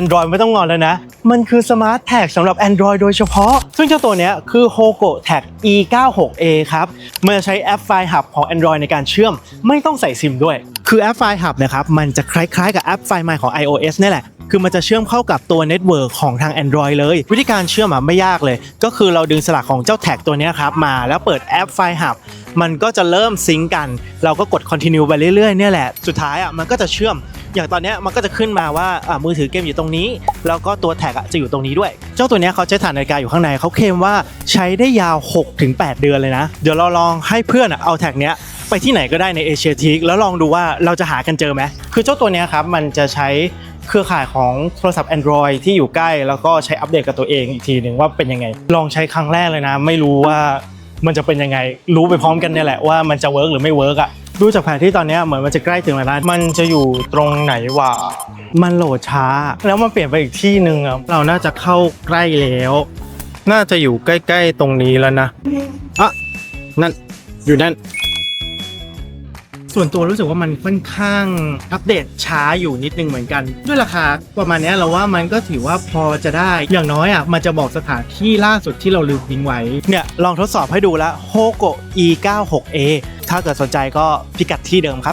Android ไม่ต้องงอนแล้วนะ มันคือ Smart Tag สำหรับ Android โดยเฉพาะ ซึ่งเจ้าตัวนี้คือ Hogo Tag E96A ครับมันจะใช้แอปไฟล์ Hub ของ Android ในการเชื่อม ไม่ต้องใส่ซิมด้วย คือแอปไฟล์ Hub นะครับมันจะคล้ายๆกับแอปไฟล์ใหม่ของ iOS นี่แหละคือมันจะเชื่อมเข้ากับตัวเน็ตเวิร์กของทาง Android เลย วิธีการเชื่อมอะไม่ยากเลย ก็คือเราดึงสลักของเจ้าแท็กตัวนี้ครับมาแล้วเปิดแอปไฟล์ Hub มันก็จะเริ่มซิงก์กัน เราก็กด continue ไปเรื่อยๆเนี่ยแหละ สุดท้ายอะมันก็จะเชื่อม อย่างตอนนี้มันก็จะขึ้นมาว่ามือถือเกมอยู่ตรงนี้ แล้วก็ตัวแท็กจะอยู่ตรงนี้ด้วย เจ้าตัวนี้เขาใช้ฐานนาฬิกาอยู่ข้างในเขาเคลมว่าใช้ได้ยาว 6-8 เดือนเลยนะ เดี๋ยวเราลองให้เพื่อนเอาแท็กเนี้ยไปที่ไหนก็ได้ในเอเชียทีแล้วลองดูว่าเราจะหากันเจอไหมคือเจ้าตัวนี้ครับมันจะใช้เครือข่ายของโทรศัพท์ Android ที่อยู่ใกล้ แล้วก็ใช้อัปเดตกับตัวเองอีกทีหนึ่งว่าเป็นยังไง ลองใช้ครั้งแรกเลยนะ ไม่รู้ว่ามันจะเป็นยังไง รู้ไปพร้อมกันเนี่ยแหละว่ามันจะเวิร์กหรือไม่เวิร์กอะ ดูจากแผนที่ตอนนี้เหมือนมันจะใกล้ถึงแล้วนะมันจะอยู่ตรงไหนวะมันโหลดช้า แล้วมันเปลี่ยนไปอีกที่หนึ่งอะเราน่าจะเข้าใกล้แล้ว น่าจะอยู่ใกล้ ๆ ตรงนี้แล้วนะอะนั่นอยู่นั่นส่วนตัวรู้สึกว่ามันค่อนข้างอัปเดตช้าอยู่นิดนึงเหมือนกัน ด้วยราคาประมาณนี้เราว่ามันก็ถือว่าพอจะได้อย่างน้อยอะมันจะบอกสถานที่ล่าสุดที่เราลืมทิ้งไว้เนี่ยลองทดสอบให้ดูล้ว Hogo E96A ถ้าเกิดสนใจก็พิกัดที่เดิมครับ